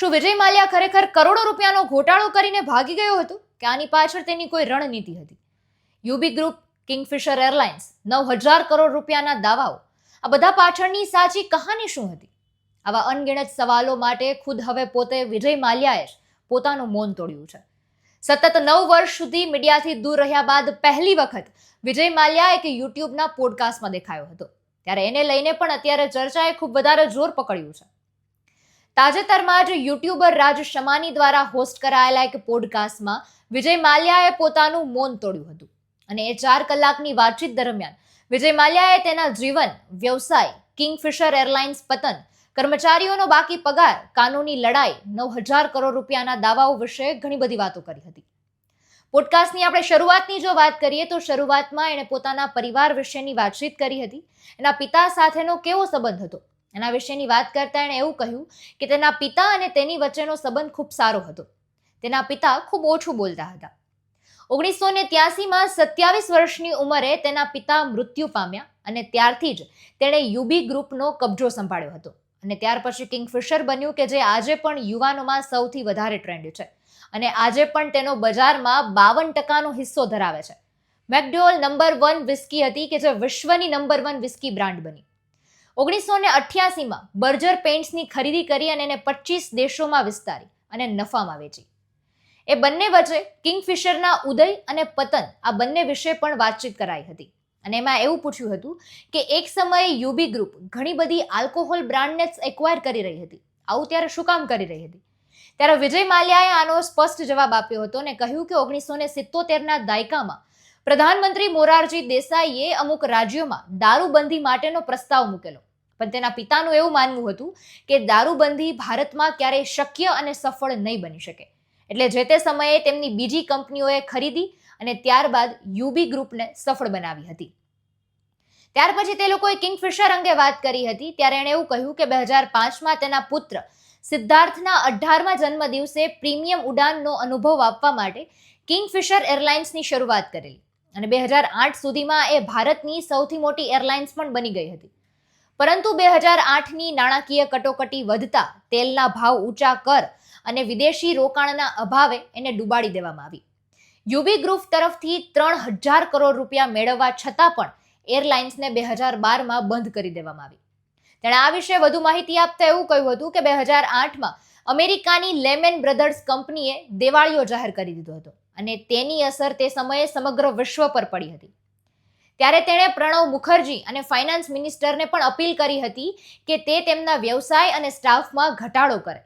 શું વિજય માલ્યા ખરેખર કરોડો રૂપિયાનો ઘોટાળો કરીને ભાગી ગયો હતો? કે આની પાછળ તેની કોઈ રણનીતિ હતી? યુબી ગ્રુપ, કિંગફિશર એરલાઇન્સ, નવ હજાર કરોડ રૂપિયાના દાવાઓ, આ બધા પાછળની સાચી કહાની શું હતી? આવા અનગિણત સવાલો માટે ખુદ હવે પોતે વિજય માલ્યાએ પોતાનું મૌન તોડ્યું છે. સતત નવ વર્ષ સુધી મીડિયાથી દૂર રહ્યા બાદ પહેલી વખત વિજય માલ્યા એક યુટ્યુબના પોડકાસ્ટમાં દેખાયો હતો. ત્યારે એને લઈને પણ અત્યારે ચર્ચાએ ખૂબ વધારે જોર પકડ્યું છે. તાજેતરમાં જ યુટ્યુબર રાજ શમાની દ્વારા હોસ્ટ કરાયેલા એક પોડકાસ્ટમાં વિજય માલ્યાએ પોતાનું મૌન તોડ્યું હતું. અને એ ચાર કલાકની વાતચીત દરમિયાન વિજય માલ્યાએ તેના જીવન, વ્યવસાય, કિંગફિશર એરલાઇન્સ પતન, કર્મચારીઓનો બાકી પગાર, કાનૂની લડાઈ, નવ હજાર કરોડ રૂપિયાના દાવાઓ વિશે ઘણી બધી વાતો કરી હતી. પોડકાસ્ટની આપણે શરૂઆતની જો વાત કરીએ તો શરૂઆતમાં એણે પોતાના પરિવાર વિશેની વાતચીત કરી હતી. એના પિતા સાથેનો કેવો સંબંધ હતો? એના વિશેની વાત કરતા એણે એવું કહ્યું કે તેના પિતા અને તેની વચ્ચેનો સંબંધ ખૂબ સારો હતો. તેના પિતા ખૂબ ઓછું બોલતા હતા. ઓગણીસો ને ત્યાસીમાં સત્યાવીસ વર્ષની ઉંમરે તેના પિતા મૃત્યુ પામ્યા અને ત્યારથી જ તેણે યુબી ગ્રુપનો કબજો સંભાળ્યો હતો. અને ત્યાર પછી કિંગફિશર બન્યું કે જે આજે પણ યુવાનોમાં સૌથી વધારે ટ્રેન્ડ છે. અને આજે પણ તેનો બજારમાં બાવન ટકાનો હિસ્સો ધરાવે છે. મેકડોલ નંબર વન વિસ્કી હતી કે જે વિશ્વની નંબર વન વિસ્કી બ્રાન્ડ બની. ઓગણીસો ને અઠ્યાસીમાં બર્જર પેઇન્ટ્સની ખરીદી કરી અને એને પચીસ દેશોમાં વિસ્તારી અને નફામાં વેચી. એ બંને વચ્ચે કિંગફિશરના ઉદય અને પતન આ બંને વિશે પણ વાતચીત કરાઈ હતી. અને એમાં એવું પૂછ્યું હતું કે એક સમયે યુબી ગ્રુપ ઘણી બધી આલ્કોહોલ બ્રાન્ડને એક્વાયર કરી રહી હતી. આવું ત્યારે શું કામ કરી રહી હતી? ત્યારે વિજય માલ્યાએ આનો સ્પષ્ટ જવાબ આપ્યો હતો અને કહ્યું કે ઓગણીસો ને સિત્તોતેરના દાયકામાં પ્રધાનમંત્રી મોરારજી દેસાઈએ અમુક રાજ્યોમાં દારૂબંધી માટેનો પ્રસ્તાવ મૂકેલો. પણ તેના પિતાનું એવું માનવું હતું કે દારૂબંધી ભારતમાં ક્યારેય શક્ય અને સફળ નહીં બની શકે. એટલે જે તે સમયે તેમની બીજી કંપનીઓએ ખરીદી અને ત્યારબાદ યુબી ગ્રુપને સફળ બનાવી હતી. ત્યાર પછી તે લોકોએ કિંગફિશર અંગે વાત કરી હતી. ત્યારે એણે એવું કહ્યું કે બે હજાર પાંચમાં તેના પુત્ર સિદ્ધાર્થના અઢારમા જન્મ દિવસે પ્રીમિયમ ઉડાનનો અનુભવ આપવા માટે કિંગફિશર એરલાઇન્સની શરૂઆત કરેલી. અને બે હજાર આઠ સુધીમાં એ ભારતની સૌથી મોટી એરલાઇન્સ પણ બની ગઈ હતી. પરંતુ બે હજાર આઠની નાણાકીય કટોકટી વધતા તેલના ભાવ ઊંચા કર અને વિદેશી રોકાણના અભાવે એને ડૂબાડી દેવામાં આવી. યુબી ગ્રુપ તરફથી ત્રણ હજાર કરોડ રૂપિયા મેળવવા છતાં પણ એરલાઇન્સને બે હજાર બારમાં બંધ કરી દેવામાં આવી. તેણે આ વિશે વધુ માહિતી આપતા એવું કહ્યું હતું કે બે હજાર આઠમાં અમેરિકાની લેમેન બ્રધર્સ કંપનીએ દેવાળીઓ જાહેર કરી દીધો હતો. અને તેની અસર તે સમયે સમગ્ર વિશ્વ પર પડી હતી. ત્યારે તેણે પ્રણવ મુખર્જી અને ફાઇનાન્સ મિનિસ્ટરને પણ અપીલ કરી હતી કે તે તેમના વ્યવસાય અને સ્ટાફમાં ઘટાડો કરે.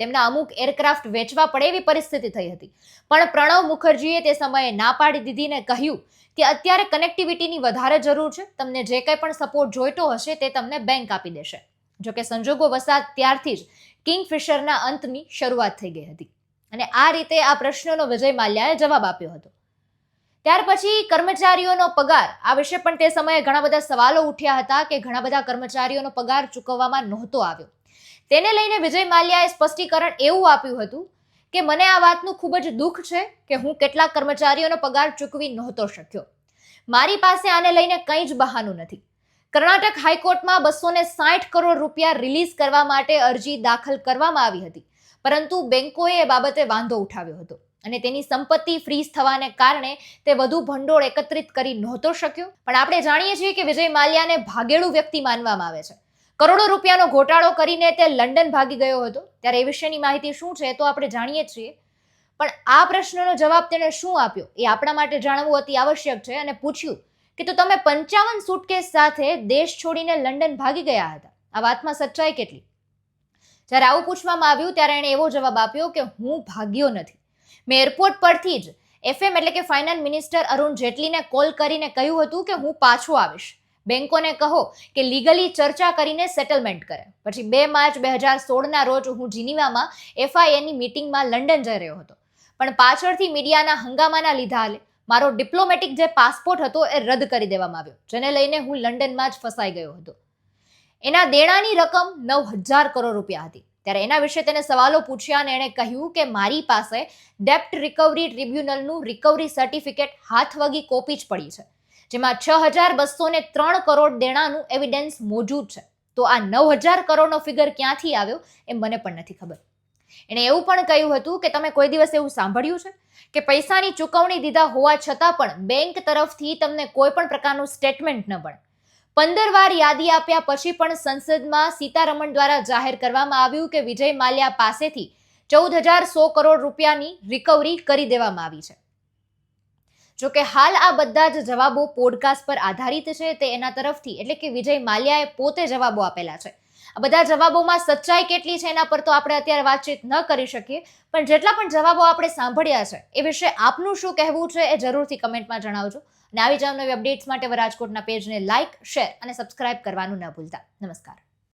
તેમના અમુક એરક્રાફ્ટ વેચવા પડે એવી પરિસ્થિતિ થઈ હતી. પણ પ્રણવ મુખર્જીએ તે સમયે ના પાડી દીધીને કહ્યું કે અત્યારે કનેક્ટિવિટીની વધારે જરૂર છે. તમને જે કંઈ પણ સપોર્ટ જોઈતો હશે તે તમને બેંક આપી દેશે. જોકે સંજોગો વસાત ત્યારથી જ કિંગફિશરના અંતની શરૂઆત થઈ ગઈ હતી. અને આ રીતે આ પ્રશ્નનો વિજય માલ્યાએ જવાબ આપ્યો હતો. ત્યાર પછી કર્મચારીઓનો પગાર, આ વિશે પણ તે સમયે ઘણા બધા સવાલો ઉઠ્યા હતા કે ઘણા બધા કર્મચારીઓનો પગાર ચૂકવવામાં નહોતો આવ્યો. તેને લઈને વિજય માલ્યાએ સ્પષ્ટીકરણ એવું આપ્યું હતું કે, મને આ વાતનું ખૂબ જ દુઃખ છે કે હું કેટલાક કર્મચારીઓનો પગાર ચૂકવી નહોતો શક્યો. મારી પાસે આને લઈને કંઈ જ બહાનું નથી. કર્ણાટક હાઈકોર્ટમાં બસો ને સાઠ કરોડ રૂપિયા રિલીઝ કરવા માટે અરજી દાખલ કરવામાં આવી હતી. પરંતુ બેન્કોએ એ બાબતે વાંધો ઉઠાવ્યો હતો અને તેની સંપત્તિ ફ્રીઝ થવાને કારણે તે વધુ ભંડોળ એકત્રિત કરી નહોતો શક્યો. પણ આપણે જાણીએ છીએ કે વિજય માલ્યાને ભાગેડું વ્યક્તિ માનવામાં આવે છે. કરોડો રૂપિયાનો ઘોટાળો કરીને તે લંડન ભાગી ગયો હતો. ત્યારે એ વિશેની માહિતી શું છે તો આપણે જાણીએ છીએ. પણ આ પ્રશ્નનો જવાબ તેણે શું આપ્યો એ આપણા માટે જાણવું અતિ આવશ્યક છે અને પૂછ્યું કે તો તમે પંચાવન સુટકેસ સાથે દેશ છોડીને લંડન ભાગી ગયા હતા. આ વાતમાં સચ્ચાઈ કેટલી? જ્યારે આવું પૂછવામાં આવ્યું, ત્યારે એણે એવો જવાબ આપ્યો કે હું ભાગ્યો નથી. મેં એરપોર્ટ પરથી જ એફએમ એટલે કે ફાઇનાન્સ મિનિસ્ટર અરુણ જેટલીને કોલ કરીને કહ્યું હતું કે હું પાછો આવીશ. બેન્કોને કહો કે લીગલી ચર્ચા કરીને સેટલમેન્ટ કરે. પછી બે માર્ચ બે હજાર સોળના રોજ હું જીનીવામાં એફઆઈએની મિટિંગમાં લંડન જઈ રહ્યો હતો. પણ પાછળથી મીડિયાના હંગામાના લીધા મારો ડિપ્લોમેટિક જે પાસપોર્ટ હતો એ રદ કરી દેવામાં આવ્યો, જેને લઈને હું લંડનમાં જ ફસાઈ ગયો હતો. એના દેણાની રકમ નવ હજાર કરોડ રૂપિયા હતી. ત્યારે એના વિશે તેને સવાલો પૂછ્યા અને એણે કહ્યું કે મારી પાસે ડેપ્ટ રિકવરી ટ્રિબ્યુનલનું રિકવરી સર્ટિફિકેટ હાથવગી કોપી જ પડી છે, જેમાં છ હજાર બસો ને ત્રણ કરોડ દેણાનું એવિડન્સ મોજૂદ છે. તો આ નવ હજાર કરોડનો ફિગર ક્યાંથી આવ્યો એ મને પણ નથી ખબર. એણે એવું પણ કહ્યું હતું કે તમે કોઈ દિવસ એવું સાંભળ્યું છે કે પૈસાની ચૂકવણી દીધા હોવા છતાં પણ બેંક તરફથી તમને કોઈ પણ પ્રકારનું સ્ટેટમેન્ટ ન મળે. પંદર વાર યાદી આપ્યા પછી પણ સંસદમાં સીતારમણ દ્વારા જાહેર કરવામાં આવ્યું કે વિજય માલ્યા પાસેથી ચૌદ હજાર સો કરોડ રૂપિયાની રિકવરી કરી દેવામાં આવી છે. જોકે હાલ આ બધા જ જવાબો પોડકાસ્ટ પર આધારિત છે તે એના તરફથી, એટલે કે વિજય માલ્યાએ પોતે જવાબો આપેલા છે. આ બધા જવાબોમાં સચ્ચાઈ કેટલી છે એના પર તો આપણે અત્યારે વાતચીત ન કરી શકીએ. પણ જેટલા પણ જવાબો આપણે સાંભળ્યા છે, એ વિશે આપનું શું કહેવું છે એ જરૂરથી કમેન્ટમાં જણાવજો. અને આવી જ નવી અપડેટ્સ માટે રાજકોટના પેજને લાઇક શેર અને સબસ્ક્રાઇબ કરવાનું ન ભૂલતા. નમસ્કાર.